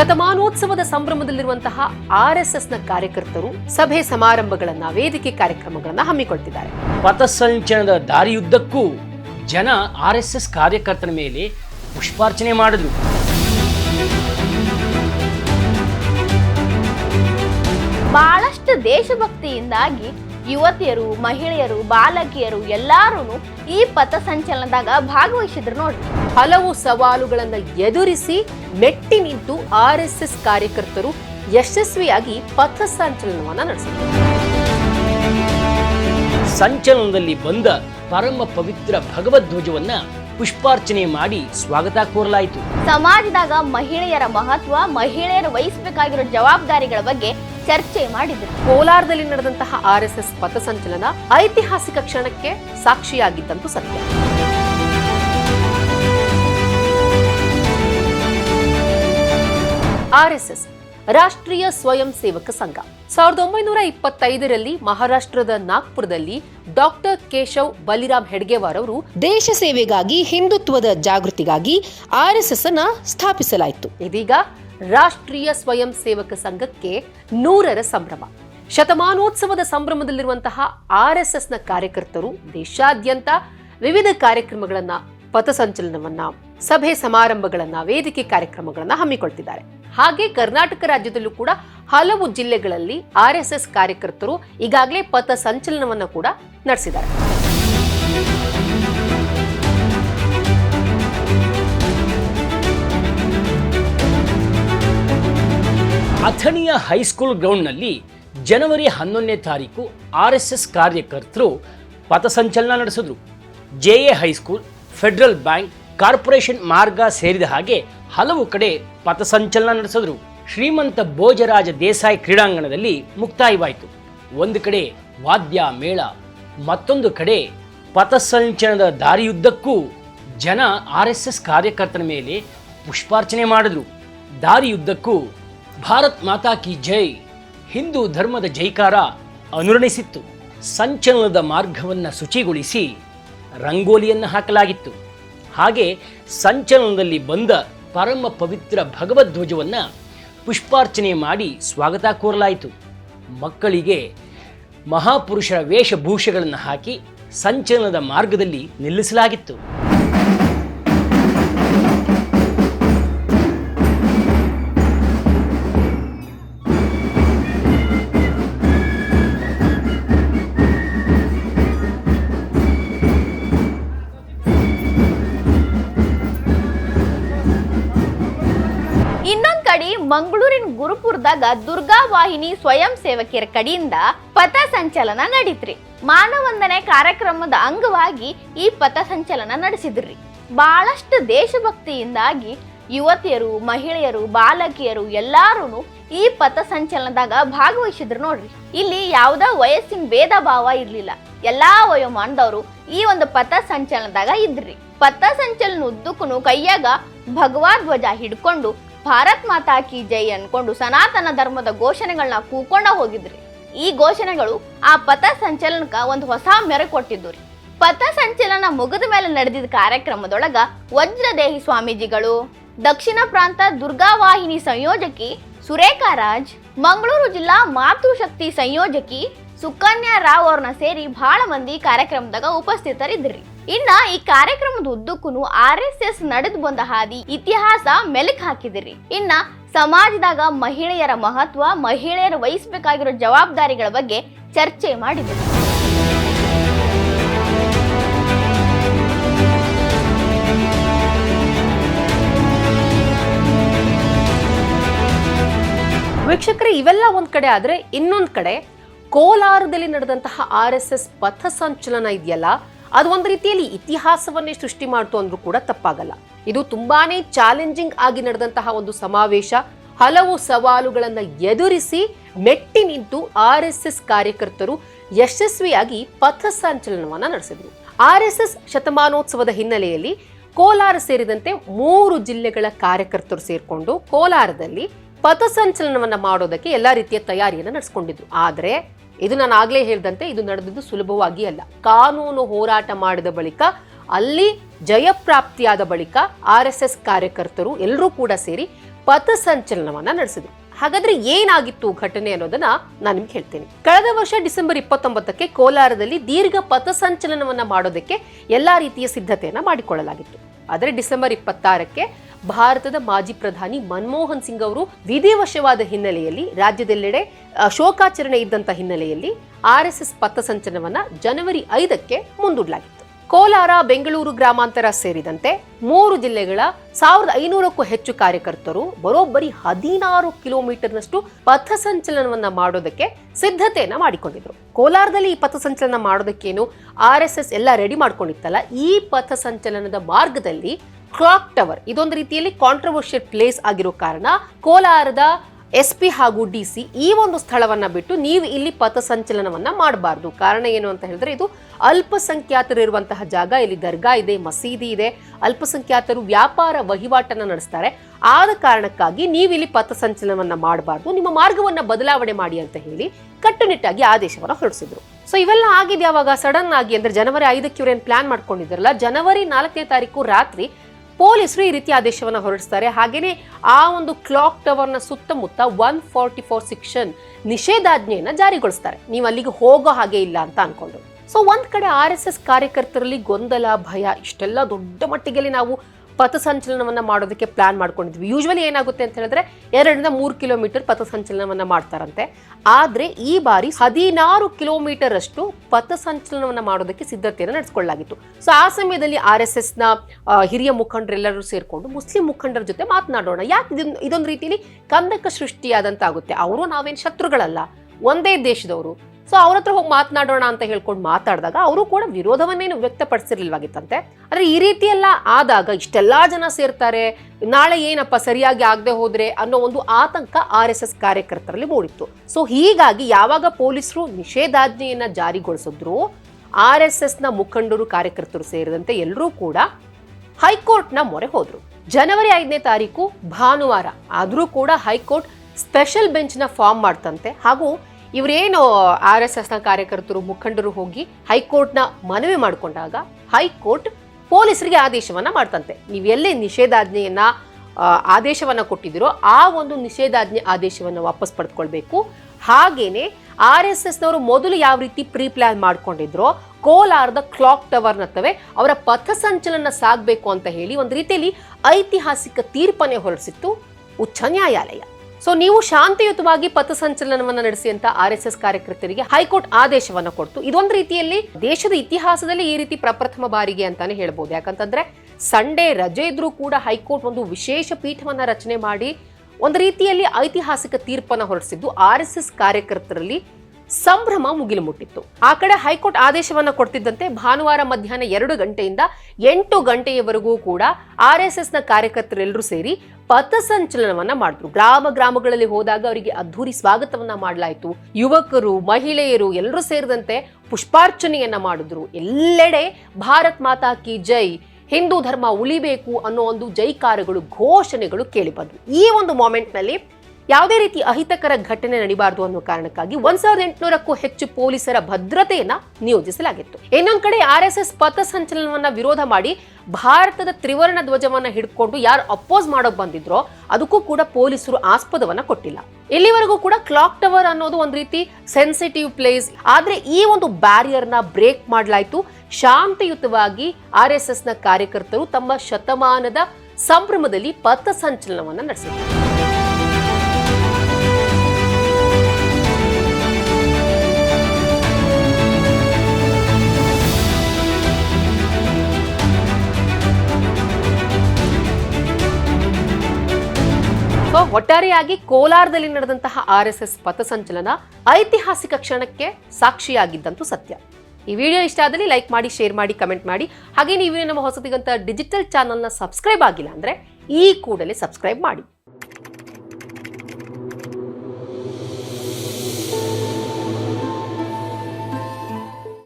ಶತಮಾನೋತ್ಸವದ ಸಂಭ್ರಮದಲ್ಲಿರುವಂತಹ R S ಎಸ್ನ ಕಾರ್ಯಕರ್ತರು ಸಭೆ ಸಮಾರಂಭಗಳನ್ನ ವೇದಿಕೆ ಕಾರ್ಯಕ್ರಮಗಳನ್ನ ಹಮ್ಮಿಕೊಳ್ತಿದ್ದಾರೆ. ಪಥಸಂಚಲನದ ದಾರಿಯುದ್ದಕ್ಕೂ ಜನ ಆರ್ ಎಸ್ ಎಸ್ ಕಾರ್ಯಕರ್ತರ ಮೇಲೆ ಪುಷ್ಪಾರ್ಚನೆ ಮಾಡಿದ್ರು. ಬಹಳಷ್ಟು ದೇಶಭಕ್ತಿಯಿಂದಾಗಿ ಯುವತಿಯರು ಮಹಿಳೆಯರು ಬಾಲಕಿಯರು ಎಲ್ಲಾರು ಈ ಪಥಸಂಚಲನದಾಗ ಭಾಗವಹಿಸಿದ್ರು ನೋಡ್ರಿ. ಹಲವು ಸವಾಲುಗಳನ್ನ ಎದುರಿಸಿ ಮೆಟ್ಟಿ ನಿಂತು ಆರ್ ಎಸ್ ಎಸ್ ಕಾರ್ಯಕರ್ತರು ಯಶಸ್ವಿಯಾಗಿ ಪಥ ಸಂಚಲನವನ್ನ ನಡೆಸಿದರು. ಸಂಚಲನದಲ್ಲಿ ಬಂದ ಪರಮ ಪವಿತ್ರ ಭಗವದ್ಧ್ವಜವನ್ನ ಪುಷ್ಪಾರ್ಚನೆ ಮಾಡಿ ಸ್ವಾಗತ ಕೋರಲಾಯಿತು. ಸಮಾಜದಾಗ ಮಹಿಳೆಯರ ಮಹತ್ವ ಮಹಿಳೆಯರು ವಹಿಸಬೇಕಾಗಿರೋ ಜವಾಬ್ದಾರಿಗಳ ಬಗ್ಗೆ ಚರ್ಚೆ ಮಾಡಿದರು. ಕೋಲಾರದಲ್ಲಿ ನಡೆದಂತಹ ಆರ್ ಎಸ್ ಎಸ್ ಪಥಸಂಚಲನ ಐತಿಹಾಸಿಕ ಕ್ಷಣಕ್ಕೆ ಸಾಕ್ಷಿಯಾಗಿದ್ದಂತೂ ಸತ್ಯ. ಆರ್ ಎಸ್ ಎಸ್ ರಾಷ್ಟ್ರೀಯ ಸ್ವಯಂ ಸೇವಕ ಸಂಘ. ಸಾವಿರದ ಒಂಬೈನೂರ ಇಪ್ಪತ್ತೈದರಲ್ಲಿ ಮಹಾರಾಷ್ಟ್ರದ ನಾಗ್ಪುರದಲ್ಲಿ ಡಾಕ್ಟರ್ ಕೇಶವ್ ಬಲಿರಾಮ್ ಹೆಡ್ಗೆವಾರ್ ಅವರು ದೇಶ ಸೇವೆಗಾಗಿ ಹಿಂದುತ್ವದ ಜಾಗೃತಿಗಾಗಿ ಆರ್ ಎಸ್ ಎಸ್ ಅನ್ನ ಸ್ಥಾಪಿಸಲಾಯಿತು. ಇದೀಗ ರಾಷ್ಟ್ರೀಯ ಸ್ವಯಂ ಸೇವಕ ಸಂಘಕ್ಕೆ ನೂರರ ಸಂಭ್ರಮ. ಶತಮಾನೋತ್ಸವದ ಸಂಭ್ರಮದಲ್ಲಿರುವಂತಹ ಆರ್ ಎಸ್ ಎಸ್ನ ಕಾರ್ಯಕರ್ತರು ದೇಶಾದ್ಯಂತ ವಿವಿಧ ಕಾರ್ಯಕ್ರಮಗಳನ್ನ ಪಥಸಂಚಲನವನ್ನ, ಸಭೆ ಸಮಾರಂಭಗಳನ್ನ, ವೇದಿಕೆ ಕಾರ್ಯಕ್ರಮಗಳನ್ನ ಹಮ್ಮಿಕೊಳ್ತಿದ್ದಾರೆ. ಹಾಗೆ ಕರ್ನಾಟಕ ರಾಜ್ಯದಲ್ಲೂ ಕೂಡ ಹಲವು ಜಿಲ್ಲೆಗಳಲ್ಲಿ ಆರ್ ಕಾರ್ಯಕರ್ತರು ಈಗಾಗಲೇ ಪಥ ಸಂಚಲನವನ್ನ ಕೂಡ ನಡೆಸಿದ್ದಾರೆ. ಅಥಣಿಯ ಹೈಸ್ಕೂಲ್ ಗ್ರೌಂಡ್ನಲ್ಲಿ ಜನವರಿ ಹನ್ನೊಂದನೇ ತಾರೀಕು ಆರ್ ಎಸ್ ಎಸ್ ಕಾರ್ಯಕರ್ತರು ಪಥಸಂಚಲನ ನಡೆಸಿದ್ರು. J A high school, federal bank, corporation ಮಾರ್ಗ ಸೇರಿದ ಹಾಗೆ ಹಲವು ಕಡೆ ಪಥಸಂಚಲನ ನಡೆಸಿದ್ರು. ಶ್ರೀಮಂತ ಭೋಜರಾಜ ದೇಸಾಯಿ ಕ್ರೀಡಾಂಗಣದಲ್ಲಿ ಮುಕ್ತಾಯವಾಯಿತು. ಒಂದು ಕಡೆ ವಾದ್ಯ ಮೇಳ, ಮತ್ತೊಂದು ಕಡೆ ಪಥಸಂಚಲನದ ದಾರಿಯುದ್ದಕ್ಕೂ ಜನ ಆರ್ ಎಸ್ ಎಸ್ ಕಾರ್ಯಕರ್ತರ ಮೇಲೆ ಪುಷ್ಪಾರ್ಚನೆ ಮಾಡಿದ್ರು. ದಾರಿಯುದ್ದಕ್ಕೂ ಭಾರತ್ ಮಾತಾ ಕಿ ಜೈ. ಹಿಂದೂ ಧರ್ಮದ ಜೈಕಾರ ಅನುರಣಿಸಿತ್ತು. ಸಂಚಲನದ ಮಾರ್ಗವನ್ನು ಶುಚಿಗೊಳಿಸಿ ರಂಗೋಲಿಯನ್ನು ಹಾಕಲಾಗಿತ್ತು. ಹಾಗೆ ಸಂಚಲನದಲ್ಲಿ ಬಂದ ಪರಮ ಪವಿತ್ರ ಭಗವಧ್ವಜವನ್ನು ಪುಷ್ಪಾರ್ಚನೆ ಮಾಡಿ ಸ್ವಾಗತ ಕೋರಲಾಯಿತು. ಮಕ್ಕಳಿಗೆ ಮಹಾಪುರುಷರ ವೇಷಭೂಷಗಳನ್ನು ಹಾಕಿ ಸಂಚಲನದ ಮಾರ್ಗದಲ್ಲಿ ನಿಲ್ಲಿಸಲಾಗಿತ್ತು. ಕಡೆ ಮಂಗಳೂರಿನ ಗುರುಪುರದಾಗ ದುರ್ಗಾ ವಾಹಿನಿ ಸ್ವಯಂ ಸೇವಕಿಯರ ಕಡೆಯಿಂದ ಪಥ ಸಂಚಲನ ನಡೀತ್ರಿ. ಮಾನವಂದನೆ ಕಾರ್ಯಕ್ರಮದ ಅಂಗವಾಗಿ ಈ ಪಥ ಸಂಚಲನ ನಡೆಸಿದ್ರಿ. ಬಹಳಷ್ಟು ದೇಶಭಕ್ತಿಯಿಂದಾಗಿ ಯುವತಿಯರು, ಮಹಿಳೆಯರು, ಬಾಲಕಿಯರು ಎಲ್ಲಾರು ಈ ಪಥ ಸಂಚಲನದಾಗ ಭಾಗವಹಿಸಿದ್ರು ನೋಡ್ರಿ. ಇಲ್ಲಿ ಯಾವ್ದ ವಯಸ್ಸಿನ ಭೇದ ಭಾವ ಇರ್ಲಿಲ್ಲ. ಎಲ್ಲಾ ವಯೋಮಾನದವರು ಈ ಒಂದು ಪಥ ಸಂಚಲನದಾಗ ಇದ್ರಿ. ಪಥ ಸಂಚಲನ ಉದ್ದಕ್ಕೂ ಕೈಯಾಗ ಭಗವಾ ಧ್ವಜ ಹಿಡ್ಕೊಂಡು ಭಾರತ್ ಮಾತಾ ಕಿ ಜೈ ಅನ್ಕೊಂಡು ಸನಾತನ ಧರ್ಮದ ಘೋಷಣೆಗಳನ್ನ ಕೂಕೊಂಡ ಹೋಗಿದ್ರಿ. ಈ ಘೋಷಣೆಗಳು ಆ ಪಥ ಸಂಚಲನಕ್ಕ ಒಂದು ಹೊಸ ಮೆರೆ ಕೊಟ್ಟಿದ್ದು ರೀ. ಪಥ ಸಂಚಲನ ಮುಗಿದ ಮೇಲೆ ನಡೆದಿದ್ದ ಕಾರ್ಯಕ್ರಮದೊಳಗ ವಜ್ರದೇಹಿ ಸ್ವಾಮೀಜಿಗಳು, ದಕ್ಷಿಣ ಪ್ರಾಂತ ದುರ್ಗಾವಾಹಿನಿ ಸಂಯೋಜಕಿ ಸುರೇಖಾ ರಾಜ್ ಮಂಗಳೂರು ಜಿಲ್ಲಾ ಮಾತೃಶಕ್ತಿ ಸಂಯೋಜಕಿ ಸುಕನ್ಯಾ ರಾವ್ ಅವ್ರನ್ನ ಸೇರಿ ಬಹಳ ಮಂದಿ ಕಾರ್ಯಕ್ರಮದಾಗ ಉಪಸ್ಥಿತರಿದ್ರಿ. ಇನ್ನ ಈ ಕಾರ್ಯಕ್ರಮದ ಉದ್ದಕ್ಕೂ ಆರ್ ಎಸ್ ಎಸ್ ನಡೆದು ಬಂದ ಹಾದಿ ಇತಿಹಾಸ ಮೆಲುಕು ಹಾಕಿದಿರಿ. ಇನ್ನ ಸಮಾಜದಾಗ ಮಹಿಳೆಯರ ಮಹತ್ವ, ಮಹಿಳೆಯರು ವಹಿಸಬೇಕಾಗಿರೋ ಜವಾಬ್ದಾರಿಗಳ ಬಗ್ಗೆ ಚರ್ಚೆ ಮಾಡಿದರು ವೀಕ್ಷಕರೇ, ಇವೆಲ್ಲ ಒಂದ್ ಕಡೆ ಆದ್ರೆ ಇನ್ನೊಂದ್ ಕಡೆ ಕೋಲಾರದಲ್ಲಿ ನಡೆದಂತಹ ಆರ್ ಎಸ್ ಎಸ್ ಪಥ ಸಂಚಲನ ಇದೆಯಲ್ಲ ಅದು ಒಂದು ರೀತಿಯಲ್ಲಿ ಇತಿಹಾಸವನ್ನೇ ಸೃಷ್ಟಿ ಮಾಡ್ತು ಅಂದ್ರೂ ಕೂಡ ತಪ್ಪಾಗಲ್ಲ. ಇದು ತುಂಬಾನೇ ಚಾಲೆಂಜಿಂಗ್ ಆಗಿ ನಡೆದಂತಹ ಒಂದು ಸಮಾವೇಶ. ಹಲವು ಸವಾಲುಗಳನ್ನು ಎದುರಿಸಿ ಮೆಟ್ಟಿ ನಿಂತು ಆರ್ ಎಸ್ ಎಸ್ ಕಾರ್ಯಕರ್ತರು ಯಶಸ್ವಿಯಾಗಿ ಪಥ ಸಂಚಲನವನ್ನ ನಡೆಸಿದ್ರು. ಆರ್ ಎಸ್ ಎಸ್ ಶತಮಾನೋತ್ಸವದ ಹಿನ್ನೆಲೆಯಲ್ಲಿ ಕೋಲಾರ ಸೇರಿದಂತೆ ಮೂರು ಜಿಲ್ಲೆಗಳ ಕಾರ್ಯಕರ್ತರು ಸೇರಿಕೊಂಡು ಕೋಲಾರದಲ್ಲಿ ಪಥಸಂಚಲನವನ್ನ ಮಾಡೋದಕ್ಕೆ ಎಲ್ಲಾ ರೀತಿಯ ತಯಾರಿಯನ್ನು ನಡೆಸ್ಕೊಂಡಿದ್ರು. ಆದ್ರೆ ಇದು ನಾನು ಆಗಲೇ ಹೇಳಿದಂತೆ ಇದು ನಡೆದಿದ್ದು ಸುಲಭವಾಗಿ ಅಲ್ಲ. ಕಾನೂನು ಹೋರಾಟ ಮಾಡಿದ ಬಳಿಕ, ಅಲ್ಲಿ ಜಯಪ್ರಾಪ್ತಿಯಾದ ಬಳಿಕ ಆರ್ ಎಸ್ ಎಸ್ ಕಾರ್ಯಕರ್ತರು ಎಲ್ಲರೂ ಕೂಡ ಸೇರಿ ಪಥಸಂಚಲನವನ್ನ ನಡೆಸಿದ್ರು. ಹಾಗಾದ್ರೆ ಏನಾಗಿತ್ತು ಘಟನೆ ಅನ್ನೋದನ್ನ ನಾನು ನಿಮ್ಗೆ ಹೇಳ್ತೇನೆ. ಕಳೆದ ವರ್ಷ ಡಿಸೆಂಬರ್ ಇಪ್ಪತ್ತೊಂಬತ್ತಕ್ಕೆ ಕೋಲಾರದಲ್ಲಿ ದೀರ್ಘ ಪಥಸಂಚಲನವನ್ನ ಮಾಡೋದಕ್ಕೆ ಎಲ್ಲಾ ರೀತಿಯ ಸಿದ್ಧತೆಯನ್ನ ಮಾಡಿಕೊಳ್ಳಲಾಗಿತ್ತು. ಆದರೆ ಡಿಸೆಂಬರ್ ಇಪ್ಪತ್ತಾರಕ್ಕೆ ಭಾರತದ ಮಾಜಿ ಪ್ರಧಾನಿ ಮನಮೋಹನ್ ಸಿಂಗ್ ಅವರು ವಿಧಿವಶವಾದ ಹಿನ್ನೆಲೆಯಲ್ಲಿ ರಾಜ್ಯದೆಲ್ಲೆಡೆ ಶೋಕಾಚರಣೆ ಇದ್ದಂಥ ಹಿನ್ನೆಲೆಯಲ್ಲಿ ಆರ್ ಎಸ್ ಎಸ್ ಪಥಸಂಚಲನವನ್ನು ಜನವರಿ ಐದಕ್ಕೆ ಮುಂದೂಡಲಾಗಿತ್ತು. ಕೋಲಾರ, ಬೆಂಗಳೂರು ಗ್ರಾಮಾಂತರ ಸೇರಿದಂತೆ ಮೂರು ಜಿಲ್ಲೆಗಳ ಸಾವಿರದ ಐನೂರಕ್ಕೂ ಹೆಚ್ಚು ಕಾರ್ಯಕರ್ತರು ಬರೋಬ್ಬರಿ ಹದಿನಾರು ಕಿಲೋಮೀಟರ್ನಷ್ಟು ಪಥಸಂಚಲನವನ್ನ ಮಾಡೋದಕ್ಕೆ ಸಿದ್ಧತೆಯನ್ನ ಮಾಡಿಕೊಂಡಿದ್ರು. ಕೋಲಾರದಲ್ಲಿ ಈ ಪಥಸಂಚಲನ ಮಾಡೋದಕ್ಕೇನು ಆರ್ ಎಸ್ ಎಸ್ ಎಲ್ಲ ರೆಡಿ ಮಾಡ್ಕೊಂಡಿತ್ತಲ್ಲ, ಈ ಪಥಸಂಚಲನದ ಮಾರ್ಗದಲ್ಲಿ ಕ್ಲಾಕ್ ಟವರ್ ಇದೊಂದು ರೀತಿಯಲ್ಲಿ ಕಾಂಟ್ರವರ್ಷಿಯಲ್ ಪ್ಲೇಸ್ ಆಗಿರೋ ಕಾರಣ ಕೋಲಾರದ ಎಸ್ ಪಿ ಹಾಗೂ ಡಿ ಸಿ ಈ ಒಂದು ಸ್ಥಳವನ್ನ ಬಿಟ್ಟು ನೀವು ಇಲ್ಲಿ ಪಥಸಂಚಲನವನ್ನ ಮಾಡಬಾರ್ದು. ಕಾರಣ ಏನು ಅಂತ ಹೇಳಿದ್ರೆ ಇದು ಅಲ್ಪಸಂಖ್ಯಾತರಿರುವಂತಹ ಜಾಗ, ಇಲ್ಲಿ ದರ್ಗಾ ಇದೆ, ಮಸೀದಿ ಇದೆ. ಅಲ್ಪಸಂಖ್ಯಾತರು ವ್ಯಾಪಾರ ವಹಿವಾಟನ್ನ ನಡೆಸ್ತಾರೆ. ಆದ ಕಾರಣಕ್ಕಾಗಿ ನೀವು ಇಲ್ಲಿ ಪಥಸಂಚಲನವನ್ನ ಮಾಡಬಾರ್ದು. ನಿಮ್ಮ ಮಾರ್ಗವನ್ನ ಬದಲಾವಣೆ ಮಾಡಿ ಅಂತ ಹೇಳಿ ಕಟ್ಟುನಿಟ್ಟಾಗಿ ಆದೇಶವನ್ನು ಹೊರಡಿಸಿದ್ರು. ಸೊ ಇವೆಲ್ಲ ಆಗಿದೆ ಯಾವಾಗ ಸಡನ್ ಆಗಿ ಅಂದ್ರೆ ಜನವರಿ ಐದಕ್ಕೆ ಇವ್ರೇನು ಪ್ಲಾನ್ ಮಾಡ್ಕೊಂಡಿದ್ರಲ್ಲ? ಜನವರಿ ನಾಲ್ಕನೇ ತಾರೀಕು ರಾತ್ರಿ ಪೊಲೀಸರು ಈ ರೀತಿ ಆದೇಶವನ್ನ ಹೊರಡಿಸ್ತಾರೆ. ಹಾಗೇನೆ ಆ ಒಂದು ಕ್ಲಾಕ್ ಟವರ್ನ ಸುತ್ತಮುತ್ತ ಒನ್ ಫಾರ್ಟಿ ಫೋರ್ ಸೆಕ್ಷನ್ ನಿಷೇಧಾಜ್ಞೆಯನ್ನ ಜಾರಿಗೊಳಿಸ್ತಾರೆ. ನೀವು ಅಲ್ಲಿಗೆ ಹೋಗೋ ಹಾಗೆ ಇಲ್ಲ ಅಂತ ಅನ್ಕೊಂಡು. ಸೊ ಒಂದ್ ಕಡೆ ಆರ್ ಎಸ್ ಎಸ್ ಕಾರ್ಯಕರ್ತರಲ್ಲಿ ಗೊಂದಲ, ಭಯ, ಇಷ್ಟೆಲ್ಲ ದೊಡ್ಡ ಮಟ್ಟಿಗೆ ನಾವು ಪಥಸಂಚಲನವನ್ನ ಮಾಡೋದಕ್ಕೆ ಪ್ಲಾನ್ ಮಾಡ್ಕೊಂಡಿದ್ವಿ. ಯೂಶ್ವಲಿ ಏನಾಗುತ್ತೆ ಅಂತ ಹೇಳಿದ್ರೆ, ಎರಡರಿಂದ ಮೂರು ಕಿಲೋಮೀಟರ್ ಪಥಸಂಚಲನವನ್ನು ಮಾಡ್ತಾರಂತೆ. ಆದರೆ ಈ ಬಾರಿ ಹದಿನಾರು ಕಿಲೋಮೀಟರ್ ಅಷ್ಟು ಪಥಸಂಚಲನವನ್ನು ಮಾಡೋದಕ್ಕೆ ಸಿದ್ಧತೆಯನ್ನು ನಡೆಸಿಕೊಳ್ಳಲಾಗಿತ್ತು. ಸೊ ಆ ಸಮಯದಲ್ಲಿ ಆರ್ ಎಸ್ ಎಸ್ನ ಹಿರಿಯ ಮುಖಂಡರೆಲ್ಲರೂ ಸೇರಿಕೊಂಡು ಮುಸ್ಲಿಂ ಮುಖಂಡರ ಜೊತೆ ಮಾತನಾಡೋಣ. ಯಾಕೆ ಇದೊಂದು ರೀತಿಯಲ್ಲಿ ಕಂದಕ ಸೃಷ್ಟಿಯಾದಂತಾಗುತ್ತೆ? ಅವರು ನಾವೇನು ಶತ್ರುಗಳಲ್ಲ. ಒಂದೇ ದೇಶದವರು. ಸೊ ಅವ್ರ ಹತ್ರ ಹೋಗಿ ಮಾತನಾಡೋಣ ಅಂತ ಹೇಳ್ಕೊಂಡು ಮಾತಾಡಿದಾಗ ಅವರು ಕೂಡ ವಿರೋಧವನ್ನೇನು ವ್ಯಕ್ತಪಡಿಸಿರ್ಲಿಲ್ವಾಗಿತ್ತಂತೆ ಆದರೆ ಈ ರೀತಿ ಎಲ್ಲ ಆದಾಗ ಇಷ್ಟೆಲ್ಲಾ ಜನ ಸೇರ್ತಾರೆ, ನಾಳೆ ಏನಪ್ಪ ಸರಿಯಾಗಿ ಆಗದೆ ಹೋದ್ರೆ ಅನ್ನೋ ಒಂದು ಆತಂಕ ಆರ್ ಎಸ್ ಎಸ್ ಕಾರ್ಯಕರ್ತರಲ್ಲಿ ಮೂಡಿತ್ತು. ಸೊ ಹೀಗಾಗಿ ಯಾವಾಗ ಪೊಲೀಸರು ನಿಷೇಧಾಜ್ಞೆಯನ್ನು ಜಾರಿಗೊಳಿಸಿದ್ರು, ಆರ್ ಎಸ್ ಎಸ್ನ ಮುಖಂಡರು, ಕಾರ್ಯಕರ್ತರು ಸೇರಿದಂತೆ ಎಲ್ಲರೂ ಕೂಡ ಹೈಕೋರ್ಟ್ನ ಮೊರೆ ಹೋದರು. ಜನವರಿ ಐದನೇ ತಾರೀಕು ಭಾನುವಾರ ಆದರೂ ಕೂಡ ಹೈಕೋರ್ಟ್ ಸ್ಪೆಷಲ್ ಬೆಂಚ್ನ ಫಾರ್ಮ್ ಮಾಡ್ತಂತೆ. ಹಾಗೂ ಇವರೇನು ಆರ್ ಎಸ್ ಎಸ್ನ ಕಾರ್ಯಕರ್ತರು ಮುಖಂಡರು ಹೋಗಿ ಹೈಕೋರ್ಟ್ನ ಮನವಿ ಮಾಡಿಕೊಂಡಾಗ ಹೈಕೋರ್ಟ್ ಪೊಲೀಸರಿಗೆ ಆದೇಶವನ್ನ ಮಾಡ್ತಂತೆ. ನೀವು ಎಲ್ಲೇ ನಿಷೇಧಾಜ್ಞೆಯನ್ನ ಆದೇಶವನ್ನು ಕೊಟ್ಟಿದ್ದೀರೋ ಆ ಒಂದು ನಿಷೇಧಾಜ್ಞೆ ಆದೇಶವನ್ನು ವಾಪಸ್ ಪಡೆದುಕೊಳ್ಬೇಕು ಹಾಗೇನೆ ಆರ್ ಎಸ್ ಎಸ್ನವರು ಮೊದಲು ಯಾವ ರೀತಿ ಪ್ರೀ ಪ್ಲಾನ್ ಮಾಡ್ಕೊಂಡಿದ್ರೋ, ಕೋಲಾರದ ಕ್ಲಾಕ್ ಟವರ್ ನತ್ತವೆ ಅವರ ಪಥಸಂಚಲನ ಸಾಗಬೇಕು ಅಂತ ಹೇಳಿ ಒಂದು ರೀತಿಯಲ್ಲಿ ಐತಿಹಾಸಿಕ ತೀರ್ಪನ್ನೇ ಹೊರಡಿಸಿತ್ತು ಉಚ್ಚ ನ್ಯಾಯಾಲಯ. ಸೊ ನೀವು ಶಾಂತಿಯುತವಾಗಿ ಪಥಸಂಚಲನವನ್ನು ನಡೆಸಿ ಅಂತ ಆರ್ ಎಸ್ ಎಸ್ ಕಾರ್ಯಕರ್ತರಿಗೆ ಹೈಕೋರ್ಟ್ ಆದೇಶವನ್ನ ಕೊಡ್ತು. ಇದೊಂದು ರೀತಿಯಲ್ಲಿ ದೇಶದ ಇತಿಹಾಸದಲ್ಲಿ ಈ ರೀತಿ ಪ್ರಪ್ರಥಮ ಬಾರಿಗೆ ಅಂತಾನೆ ಹೇಳ್ಬೋದು. ಯಾಕಂತಂದ್ರೆ, ಸಂಡೇ ರಜೆ ಇದ್ರೂ ಕೂಡ ಹೈಕೋರ್ಟ್ ಒಂದು ವಿಶೇಷ ಪೀಠವನ್ನ ರಚನೆ ಮಾಡಿ ಒಂದು ರೀತಿಯಲ್ಲಿ ಐತಿಹಾಸಿಕ ತೀರ್ಪನ್ನು ಹೊರಡಿಸಿದ್ದು ಆರ್ ಎಸ್ ಎಸ್ ಕಾರ್ಯಕರ್ತರಲ್ಲಿ ಸಂಭ್ರಮ ಮುಗಿಲು ಮುಟ್ಟಿತ್ತು ಆ ಕಡೆ ಹೈಕೋರ್ಟ್ ಆದೇಶವನ್ನ ಕೊಡ್ತಿದ್ದಂತೆ ಭಾನುವಾರ ಮಧ್ಯಾಹ್ನ ಎರಡು ಗಂಟೆಯಿಂದ ಎಂಟು ಗಂಟೆಯವರೆಗೂ ಕೂಡ ಆರ್ ಎಸ್ ಎಸ್ನ ಕಾರ್ಯಕರ್ತರೆಲ್ಲರೂ ಸೇರಿ ಪಥಸಂಚಲನವನ್ನ ಮಾಡಿದ್ರು. ಗ್ರಾಮ ಗ್ರಾಮಗಳಲ್ಲಿ ಹೋದಾಗ ಅವರಿಗೆ ಅದ್ಧೂರಿ ಸ್ವಾಗತವನ್ನ ಮಾಡಲಾಯಿತು. ಯುವಕರು, ಮಹಿಳೆಯರು ಎಲ್ಲರೂ ಸೇರಿದಂತೆ ಪುಷ್ಪಾರ್ಚನೆಯನ್ನ ಮಾಡಿದ್ರು. ಎಲ್ಲೆಡೆ ಭಾರತ್ ಮಾತಾ ಕಿ ಜೈ, ಹಿಂದೂ ಧರ್ಮ ಉಳಿಬೇಕು ಅನ್ನೋ ಒಂದು ಜೈಕಾರಗಳು, ಘೋಷಣೆಗಳು ಕೇಳಿಬಂದ್ವು ಈ ಒಂದು ಮೊಮೆಂಟ್ನಲ್ಲಿ ಯಾವುದೇ ರೀತಿ ಅಹಿತಕರ ಘಟನೆ ನಡೀಬಾರದು ಅನ್ನೋ ಕಾರಣಕ್ಕಾಗಿ ಒಂದ್ ಸಾವಿರದ ಎಂಟುನೂರಕ್ಕೂ ಹೆಚ್ಚು ಪೊಲೀಸರ ಭದ್ರತೆಯನ್ನ ನಿಯೋಜಿಸಲಾಗಿತ್ತು. ಇನ್ನೊಂದ್ ಕಡೆ ಆರ್ ಎಸ್ ಎಸ್ ಪಥಸಂಚಲನವನ್ನ ವಿರೋಧ ಮಾಡಿ ಭಾರತದ ತ್ರಿವರ್ಣ ಧ್ವಜವನ್ನ ಹಿಡ್ಕೊಂಡು ಯಾರು ಅಪೋಸ್ ಮಾಡೋಕ್ ಬಂದಿದ್ರೋ ಅದಕ್ಕೂ ಕೂಡ ಪೊಲೀಸರು ಆಸ್ಪದವನ್ನ ಕೊಟ್ಟಿಲ್ಲ. ಇಲ್ಲಿವರೆಗೂ ಕೂಡ ಕ್ಲಾಕ್ ಟವರ್ ಅನ್ನೋದು ಒಂದು ರೀತಿ ಸೆನ್ಸಿಟಿವ್ ಪ್ಲೇಸ್. ಆದ್ರೆ ಈ ಒಂದು ಬ್ಯಾರಿಯರ್ನ ಬ್ರೇಕ್ ಮಾಡಲಾಯ್ತು. ಶಾಂತಿಯುತವಾಗಿ ಆರ್ ಎಸ್ ಎಸ್ನ ಕಾರ್ಯಕರ್ತರು ತಮ್ಮ ಶತಮಾನದ ಸಂಭ್ರಮದಲ್ಲಿ ಪಥಸಂಚಲನವನ್ನು ನಡೆಸಿದರು. ಒಟ್ಟಾರೆಯಾಗಿ ಕೋಲಾರದಲ್ಲಿ ನಡೆದಂತಹ ಆರ್ ಎಸ್ ಎಸ್ ಪಥಸಂಚಲನ ಐತಿಹಾಸಿಕ ಕ್ಷಣಕ್ಕೆ ಸಾಕ್ಷಿಯಾಗಿದ್ದಂತೂ ಸತ್ಯ. ಈ ವಿಡಿಯೋ ಇಷ್ಟ ಆದಲ್ಲಿ ಲೈಕ್ ಮಾಡಿ, ಶೇರ್ ಮಾಡಿ, ಕಮೆಂಟ್ ಮಾಡಿ. ಹಾಗೆ ನೀವು ನಮ್ಮ ಹೊಸದಿಗಂತ ಡಿಜಿಟಲ್ ಚಾನಲ್ನ ಸಬ್ಸ್ಕ್ರೈಬ್ ಆಗಿಲ್ಲ ಅಂದ್ರೆ ಈ ಕೂಡಲೇ ಸಬ್ಸ್ಕ್ರೈಬ್ ಮಾಡಿ.